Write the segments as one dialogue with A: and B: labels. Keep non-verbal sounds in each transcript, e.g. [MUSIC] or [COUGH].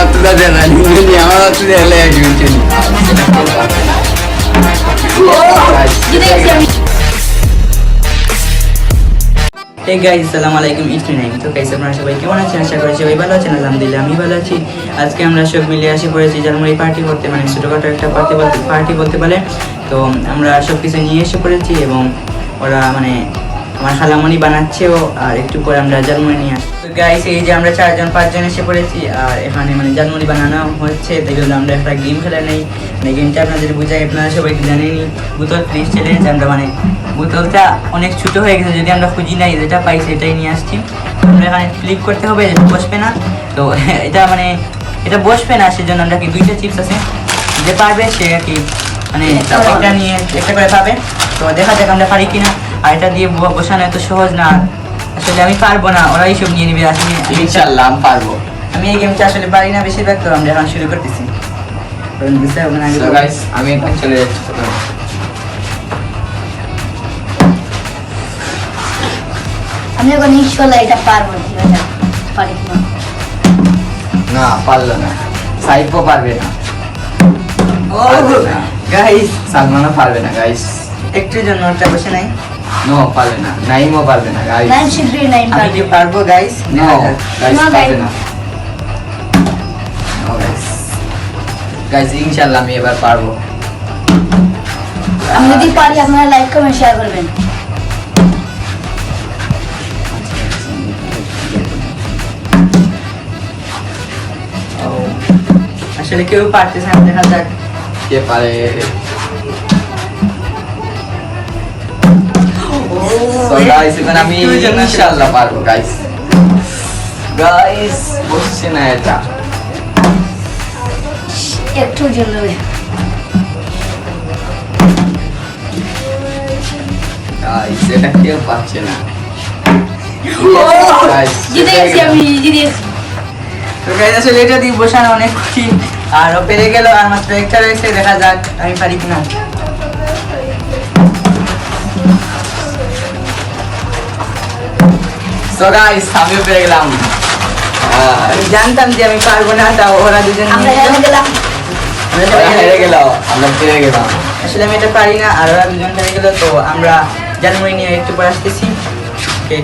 A: না নিয়ে আমার তুলে এলে
B: হে আমি ভালো আজকে আমরা সব মিলে আসি পড়েছি জার্মানি পার্টি করতে মানে ছোটোখাটো একটা পার্টি বলতে পার্টি তো আমরা সব কিছু নিয়ে এসে পড়েছি এবং ওরা মানে আমার খালামণি বানাচ্ছেও, আর একটু পরে আমরা জার্মানি নিয়ে আসি তো গাইস এই যে আমরা চারজন, পাঁচজন এসে পড়েছি, আর এখানে মানে জার্মানি বানানো হচ্ছে, তাই আমরা একটা গেম খেলে নেই। মানে গেমটা আপনাদের বুঝাই, আপনারা সবাই জানেনি বোতল ফ্রিজ চ্যালেঞ্জ আমরা মানে বোতলটা অনেক ছোট হয়ে গেছে, যদি আমরা খুঁজি নাই যেটা পাই সেটাই নিয়ে আসছি। আমরা এখানে ক্লিক করতে হবে, এটা বসবে না। তো [LAUGHS] এটা মানে এটা বসবে না, সেজন্য আমরা কি দুইটা চিপস আছে যে পারবে, সে আর কি মানে একটা নিয়ে একটা করে পাবে তো দেখা যাক আমরা পারি কিনা। আর এটা দিয়ে বসানো এত সহজ না। আসলে আমি পারব না ওরাই সব নিয়ে নিবে আসলে
A: ইনশাল্লাহ আমি পারব।
B: আমি এই গেমটা আসলে পারি না বেশিরভাগ তো আমরা এখন শুরু করতেছি।
A: আমি এখন চলে যাচ্ছি।
C: আমি এখন ইনশাল্লাহ এটা পারব পারি
A: না? পারল না। সাইফও পারবে না।
B: ও
A: পারবে না।
B: গাইস
A: সালমানও পারবে না গাইস
B: একটুর জন্য ওটা বসে নাই।
A: নো পারবে না। নাইমও পারবে না গাইস
C: নাইন শীঘ্রই নাইন
B: আমি
C: পারবে।
B: কি পারব গাইস
A: নো গাইস পারবে না। নো। গাইস গাইস ইনশাআল্লাহ আমি এবার পারব।
C: আমি যদি পারি আপনারা লাইক কমেন্ট শেয়ার করবেন।
B: আসলে কেউ পারতেছে না দেখা যাক।
A: কে পারে? গাইস এখন আমি
B: একটুর জন্য আসলে-
A: ইনশাআল্লাহ পারব গাইস গাইস বসছে না এটা
C: একটু জন্য
A: গাইস এটা কেউ পাচ্ছে না
C: আমি
B: তো গাইস আসলে এটা দিয়ে বসানো অনেক কঠিন আর ও পেরে গেল আর মাত্র একটা রয়েছে দেখা যাক আমি পারি কিনা
A: সো গাইস আমিও পেরে গেলাম আহ,
B: আমি জানতাম যে আমি পারব না তাও ওরা দুজন
C: আমরা হেরে
B: গেল।
C: গেলাম
A: হেরে গেল আমরা পেরে গেলাম।
B: আসলে আমি এটা পারি না আর ওরা দুজন পেরে গেল তো আমরা জানুয়ারি নিয়ে একটু পরে আসতেছি। Okay.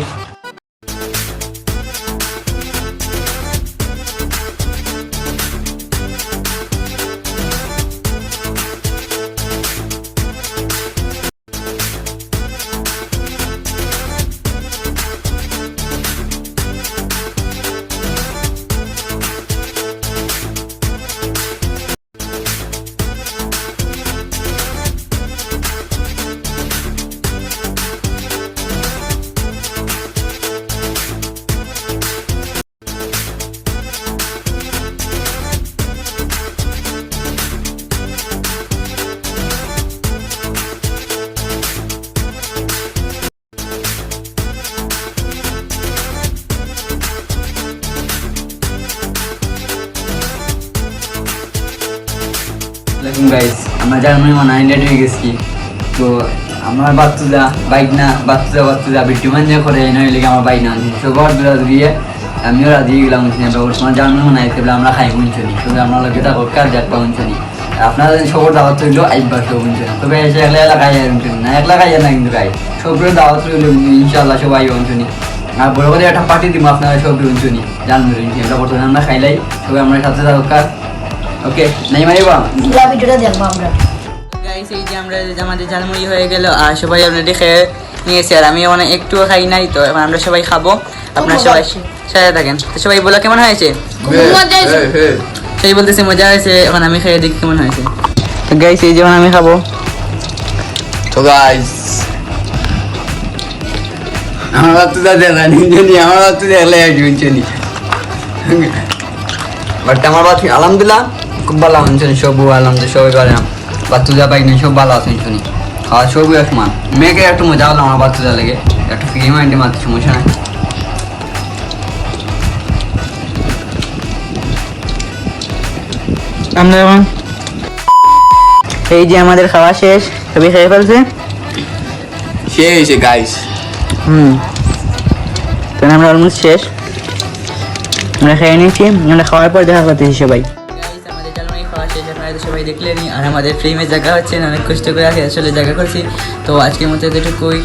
A: দেখুন গাইস আমরা জার্মানি মানে লেট হয়ে গেছি। তো আমার বাচ্চা বাইক না বাচ্চা বাচ্চা বিট্টু মাঞ্জা করে নই লেগে আমার বাইক না ঘর দুরা দিয়ে আমিও রাজি গেলাম তোমার জার্মানি মানে আইতে আমরা খাই বুঝছি তবে আমরা লোকে তা কার যাক পাউন চলি আপনারা সবর দাওয়াত রইল আইবার কেউ বুঝছি তবে এসে একলা একলা খাই না। একলা খাই না কিন্তু খাই সবরে দাওয়াত রইল ইনশাল্লাহ সবাই বুঝছি আর বড় করে একটা পার্টি দিব আপনারা সব বুঝছি জানবেন আমরা বর্তমানে আমরা খাইলাই। সবাই আমরা সাথে দরকার ওকে
C: পুরো ভিডিওটা দেখব আমরা।
B: গাইস এই যে আমরা যে আমাদের জালমুড়ি হয়ে গেল আর সবাই অলরেডি খেয়ে নিয়েছি আর আমি মানে একটুও খাই নাই তো এখন আমরা সবাই খাব। আপনারা সবাই সাথে থাকেন। তো সবাই বলো কেমন হয়েছে? সেই বলতেছে মজা হয়েছে এখন আমি খেয়ে দেখি কেমন হয়েছে। তো গাইস এই যেমন আমি খাব।
A: তো গাইস
D: আমার নিঞ্জনি আমার বাচ্চা দেখলে একজন চিনি
A: বাট আমার আলহামদুলিল্লাহ। খুব ভালো আছেন সব আলহামদুলিল্লাহ সবাই করে বাচ্চা পাই না সব ভালো আছেন শুনি। খাওয়া সবই সমান মেয়েকে একটু মজা হলো আমার বাচ্চা লেগে। একটু ফ্রি মাইন্ডে মাত্র সমস্যা নাই।
B: আমরা এখন? এই যে আমাদের খাওয়া শেষ সবাই খেয়ে ফেলছে?
D: সে হয়েছে গাইস
B: হুম। তাহলে আমরা অলমোস্ট শেষ। আমরা খেয়ে নিয়েছি আমরা খাওয়ার পর দেখা করতেছি সবাই। তো সবাই দেখলেনই আর আমাদের ফ্রেমে জায়গা হচ্ছে অনেক কষ্ট করে আসে আসলে জায়গা করছি তো আজকের মতো এতটুকুই।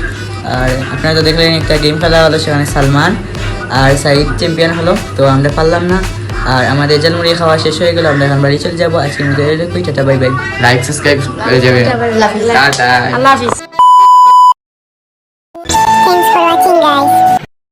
B: আর আপনারা তো দেখলেন একটা গেম খেলা হলো সেখানে সালমান আর সাইড চ্যাম্পিয়ন হলো তো আমরা পারলাম না। আর আমাদের জালমুড়ি খাওয়া শেষ হয়ে গেলো আমরা এখন বাড়ি চলে যাব। আজকের মতো এটুকুই tata bye bye.
D: Like subscribe করে যাবেন টাটা
C: আল্লাহ হাফিজ।
E: Thanks for watching guys.